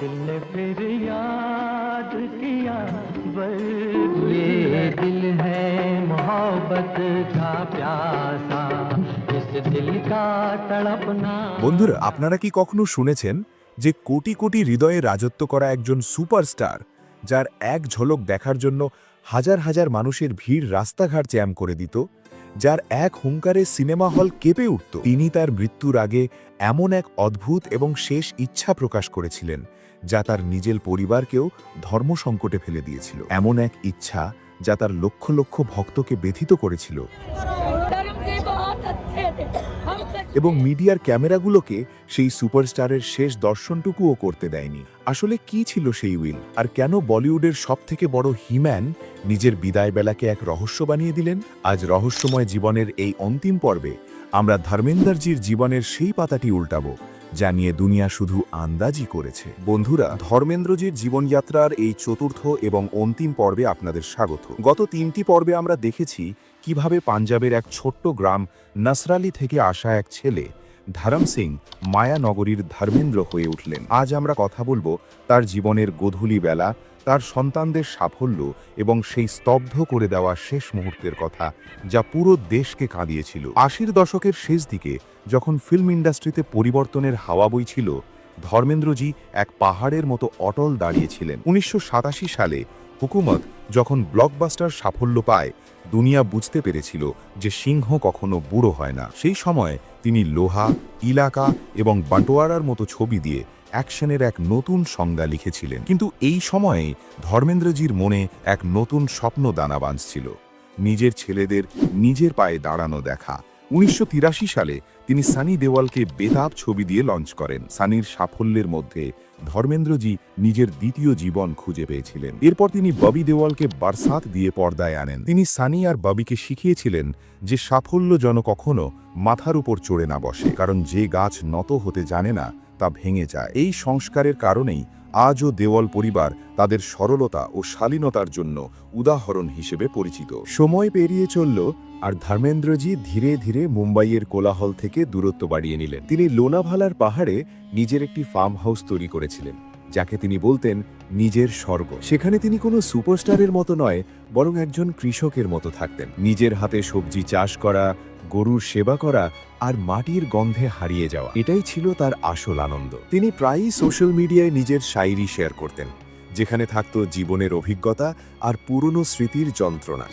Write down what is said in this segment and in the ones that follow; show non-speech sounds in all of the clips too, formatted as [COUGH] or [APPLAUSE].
दिल ने फिर याद किया बस ये दिल है मोहब्बत का प्यासा इस दिल का तड़पना বন্ধুরা আপনারা কি কখনো শুনেছেন যে কোটি কোটি হৃদয়ে রাজত্ব করা একজন সুপারস্টার যার এক ঝলক দেখার জন্য হাজার হাজার মানুষের ভিড় রাস্তাঘাট জ্যাম করে দিত যার এক হুঙ্কারে সিনেমা হল কেঁপে উঠত। তিনি তার মৃত্যুর আগে এমন এক অদ্ভুত এবং শেষ ইচ্ছা প্রকাশ করেছিলেন, যা তার নিজের পরিবারকেও ধর্মসংকটে ফেলে দিয়েছিল। এমন এক ইচ্ছা যা তার লক্ষ লক্ষ ভক্তকে ব্যথিত করেছিল। এবং মিডিয়ার ক্যামেরাগুলোকে সেই সুপারস্টারের শেষ দর্শনটুকুও করতে দেয়নি। আসলে কি ছিল সেই উইল? আর কেন বলিউডের সবথেকে বড় হিম্যান নিজের বিদায় বেলাকে এক রহস্য বানিয়ে দিলেন? আজ রহস্যময় জীবনের এই অন্তিম পর্বে আমরা ধর্মেন্দারজির জীবনের সেই পাতাটি উল্টাবো, যা নিয়ে দুনিয়া শুধু আন্দাজই করেছে। বন্ধুরা, ধর্মেন্দ্রজির জীবনযাত্রার এই চতুর্থ এবং অন্তিম পর্বে আপনাদের স্বাগত। গত তিনটি পর্বে আমরা দেখেছি কীভাবে পাঞ্জাবের এক ছোট্ট গ্রাম নসরালি থেকে আসা এক ছেলে, ধরম সিং, মায়ানগরীর ধর্মেন্দ্র হয়ে উঠলেন। আজ আমরা কথা বলব তার জীবনের গধূলি বেলা, তার সন্তানদের সাফল্য এবং সেই স্তব্ধ করে দেওয়া শেষ মুহূর্তের কথা যা পুরো দেশকে কাঁদিয়েছিল। আশির দশকের শেষ দিকে যখন ফিল্ম ইন্ডাস্ট্রিতে পরিবর্তনের হাওয়া বইছিল, ধর্মেন্দ্রজি এক পাহাড়ের মতো অটল দাঁড়িয়েছিলেন উনিশশো সাতাশি সালে হুকুমত যখন ব্লকবাস্টার সাফল্য পায়, দুনিয়া বুঝতে পেরেছিল যে সিংহ কখনো বুড়ো হয় না। সেই সময় তিনি লোহা, ইলাকা এবং বাটোয়ারার মতো ছবি দিয়ে অ্যাকশনের এক নতুন সংজ্ঞা লিখেছিলেন। কিন্তু এই সময়ে ধর্মেন্দ্রজির মনে এক নতুন স্বপ্ন দানা বাঁধছিল। নিজের ছেলেদের নিজের পায়ে দাঁড়ানো দেখা উনিশশো তিরাশি সালে তিনি সানি দেওয়ালকে বেতাব ছবি দিয়ে লঞ্চ করেন। সানির সাফল্যের মধ্যে ধর্মেন্দ্রজি নিজের দ্বিতীয় জীবন খুঁজে পেয়েছিলেন। এরপর তিনি ববি দেওয়ালকে বারসাত দিয়ে পর্দায় আনেন। তিনি সানি আর ববিকে শিখিয়েছিলেন যে সাফল্য যেন কখনো মাথার উপর চড়ে না বসে, কারণ যে গাছ নত হতে জানে না তা ভেঙে যায়। এই সংস্কারের কারণেই আজও দেওয়াল পরিবার তাদের সরলতা ও শালীনতার জন্য উদাহরণ হিসেবে পরিচিত। সময় পেরিয়ে চলল, আর ধর্মেন্দ্রজি ধীরে ধীরে মুম্বাইয়ের কোলাহল থেকে দূরত্ব বাড়িয়ে নিলেন। তিনি লোনাভালার পাহাড়ে নিজের একটি ফার্ম হাউস তৈরি করেছিলেন, যাকে তিনি বলতেন নিজের স্বর্গ। সেখানে তিনি কোনো সুপারস্টারের মতো নয়, বরং একজন কৃষকের মতো থাকতেন। নিজের হাতে সবজি চাষ করা গরুর সেবা করা আর মাটির গন্ধে হারিয়ে যাওয়া। এটাই ছিল তার আসল আনন্দ। তিনি প্রায়ই সোশ্যাল মিডিয়ায় নিজের শায়েরি শেয়ার করতেন যেখানে থাকতো জীবনের অভিজ্ঞতা আর পুরনো স্মৃতির যন্ত্রণা।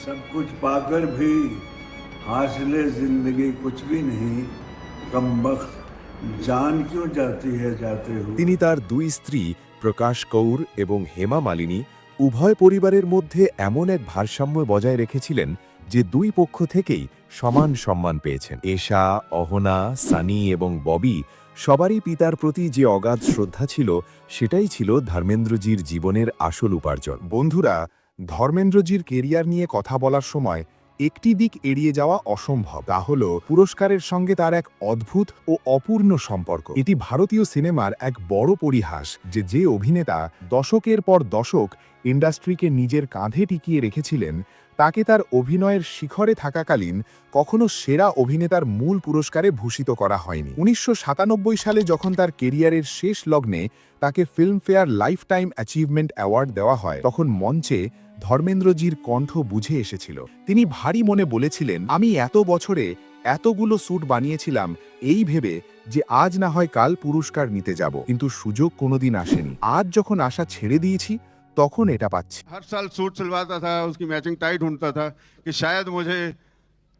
তিনি তার দুই স্ত্রী প্রকাশ কৌর এবং হেমা মালিনী উভয় পরিবারের মধ্যে এমন এক ভারসাম্য বজায় রেখেছিলেন যে দুই পক্ষ থেকেই সমান সম্মান পেয়েছেন। এশা, অহনা, সানি এবং ববি সবারই পিতার প্রতি যে অগাধ শ্রদ্ধা ছিল, সেটাই ছিল ধর্মেন্দ্রজির জীবনের আসল উপার্জন। বন্ধুরা, ধর্মেন্দ্রজির কেরিয়ার নিয়ে কথা বলার সময় একটি দিক এড়িয়ে যাওয়া অসম্ভব। তা হল, পুরস্কারের সঙ্গে তার এক অদ্ভুত ও অপূর্ণ সম্পর্ক। এটি ভারতীয় সিনেমার এক বড় পরিহাস যে যে অভিনেতা দশকের পর দশক ইন্ডাস্ট্রিকে নিজের কাঁধে টিকিয়ে রেখেছিলেন তাকে তার অভিনয়ের শিখরে থাকাকালীন কখনো সেরা অভিনেতার মূল পুরস্কারে ভূষিত করা হয়নি। উনিশশো সাতানব্বই সালে যখন তার কেরিয়ারের শেষ লগ্নে তাকে Filmfare lifetime achievement award দেওয়া হয়, তখন মঞ্চে ধর্মেন্দ্রজির কণ্ঠ বুঝে এসেছিল। তিনি ভারী মনে বলেছিলেন, আমি এত বছরে এতগুলো স্যুট বানিয়েছিলাম, এই ভেবে যে আজ না হয় কাল পুরস্কার নিতে যাব। কিন্তু সুযোগ কোনোদিন আসেনি। আজ যখন আশা ছেড়ে দিয়েছি তখন এটা পাচ্ছি हर साल सूट सिलवाता था उसकी मैचिंग टाई ढूंढता था कि शायद मुझे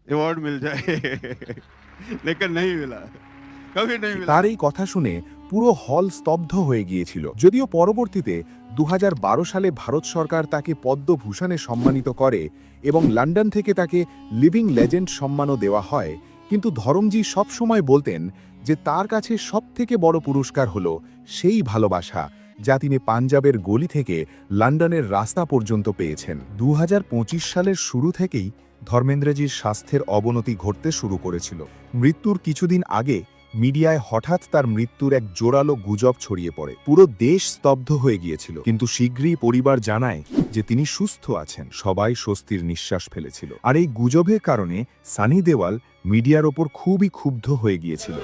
अवार्ड मिल जाए [LAUGHS] लेकिन नहीं मिला कभी नहीं मिला তার এই কথা শুনে পুরো হল স্তব্ধ হয়ে গিয়েছিল যদিও পরবর্তীতে দু সালে ভারত সরকার তাকে পদ্মভূষণে সম্মানিত করে এবং লন্ডন থেকে তাকে লিভিং লেজেন্ড সম্মানও দেওয়া হয় কিন্তু ধরমজি সবসময় বলতেন যে তার কাছে সবথেকে বড় পুরস্কার হল সেই ভালোবাসা যা তিনি পাঞ্জাবের গলি থেকে লন্ডনের রাস্তা পর্যন্ত পেয়েছেন। দু হাজার পঁচিশ সালের শুরু থেকেই ধর্মেন্দ্রজির স্বাস্থ্যের অবনতি ঘটতে শুরু করেছিল। মৃত্যুর কিছুদিন আগে মিডিয়ায় হঠাৎ তার মৃত্যুর এক জোরালো গুজব ছড়িয়ে পড়ে। পুরো দেশ স্তব্ধ হয়ে গিয়েছিল, কিন্তু শীঘ্রই পরিবার জানায় যে তিনি সুস্থ আছেন, সবাই স্বস্তির নিঃশ্বাস ফেলেছিল। আর এই গুজবের কারণে সানি দেওয়াল মিডিয়ার ওপর খুবই ক্ষুব্ধ হয়ে গিয়েছিল।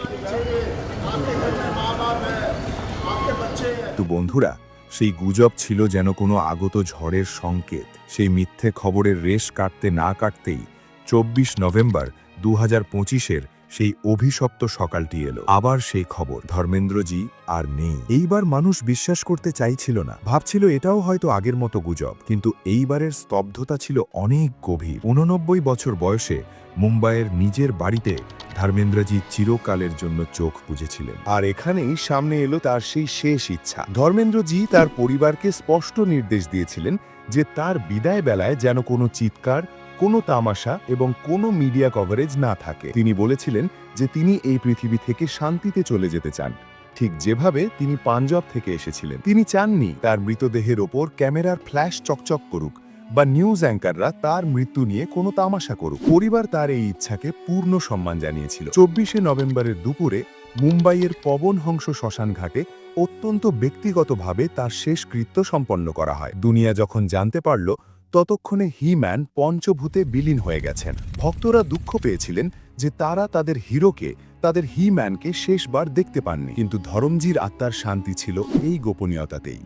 তো বন্ধুরা, সেই গুজব ছিল যেন কোনো আগত ঝড়ের সংকেত। সেই মিথ্যে খবরের রেশ কাটতে না কাটতেই চব্বিশ নভেম্বর দু হাজার পঁচিশের সেই অভিশপ্ত সকালটি এলো। আবার সেই খবর, ধর্মেন্দ্রজি আর নেই। এইবার মানুষ বিশ্বাস করতে চাইছিল না। ভাবছিল এটাও হয়তো আগের মতো গুজব, কিন্তু এইবারের স্তব্ধতা ছিল অনেক গভীর। উননব্বই বছর বয়সে মুম্বাইয়ের নিজের বাড়িতে ধর্মেন্দ্রজি চিরকালের জন্য চোখ বুঝেছিলেন আর এখানেই সামনে এলো তার সেই শেষ ইচ্ছা। ধর্মেন্দ্রজি তার পরিবারকে স্পষ্ট নির্দেশ দিয়েছিলেন যে তার বিদায় বেলায় যেন কোনো চিৎকার কোনো তামাশা এবং কোনো মিডিয়া কভারেজ না থাকে। তিনি বলেছিলেন যে তিনি এই পৃথিবী থেকে শান্তিতে চলে যেতে চান। ঠিক যেভাবে তিনি পাঞ্জাব থেকে এসেছিলেন। তিনি চাননি তার মৃতদেহের ওপর ক্যামেরার ফ্ল্যাশ চকচক করুক বা নিউজ অ্যাঙ্কাররা তার মৃত্যু নিয়ে কোনো তামাশা করুক। পরিবার তার এই ইচ্ছাকে পূর্ণ সম্মান জানিয়েছিল। চব্বিশে নভেম্বরের দুপুরে মুম্বাইয়ের পবনহংস শ্মশান ঘাটে অত্যন্ত ব্যক্তিগতভাবে তার শেষকৃত্য সম্পন্ন করা হয়। দুনিয়া যখন জানতে পারল ততক্ষণে হিম্যান পঞ্চভূতে বিলীন হয়ে গেছেন। ভক্তরা দুঃখ পেয়েছিলেন যে তারা তাদের হিরোকে, তাদের হিম্যানকে শেষবার দেখতে পাননি। কিন্তু ধরমজির আত্মার শান্তি ছিল এই গোপনীয়তাতেই।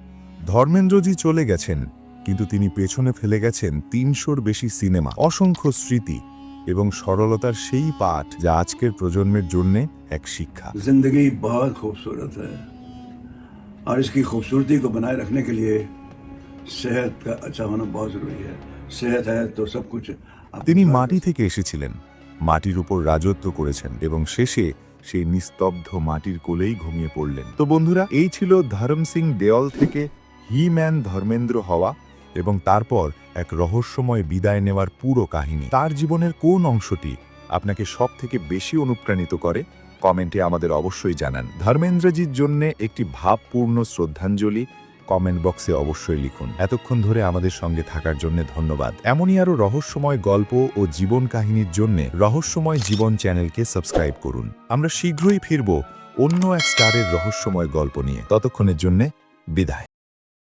ধর্মেন্দ্রজি চলে গেছেন, কিন্তু তিনি পেছনে ফেলে গেছেন তিনশোর বেশি সিনেমা, অসংখ্য স্মৃতি এবং সরলতার সেই পাঠ যা আজকের প্রজন্মের জন্য এক শিক্ষা। জিন্দগি বহুত খুবসুরত হ্যাঁ। আর ইসকি খুবসুরতি কো বনায় রাখনে কে লিয়ে सेहत का अच्छा होना बहुत जरूरी है सेहत है तो सब कुछ आप- তিনি মাটি থেকে এসেছিলেন মাটির উপর রাজত্ব করেছেন এবং শেষে সেই নিস্তব্ধ মাটির কোলেই ঘুমিয়ে পড়লেন তো বন্ধুরা এই ছিল ধরম সিং দেওয়াল থেকে হি ম্যান ধর্মেন্দ্র হওয়া এবং তারপর এক রহস্যময় বিদায় নেওয়ার পুরো কাহিনী তার জীবনের কোন অংশটি আপনাকে সব থেকে বেশি অনুপ্রাণিত করে কমেন্টে আমাদের অবশ্যই জানান ধর্মেন্দ্রজির জন্য একটি ভাবপূর্ণ শ্রদ্ধাঞ্জলি কমেন্ট বক্সে অবশ্যই লিখুন। এতক্ষণ ধরে আমাদের সঙ্গে থাকার জন্য ধন্যবাদ। এমনই আরও রহস্যময় গল্প ও জীবন কাহিনীর জন্য রহস্যময় জীবন চ্যানেলকে সাবস্ক্রাইব করুন। আমরা শীঘ্রই ফিরব অন্য এক স্টারের রহস্যময় গল্প নিয়ে। ততক্ষণের জন্যে বিদায়।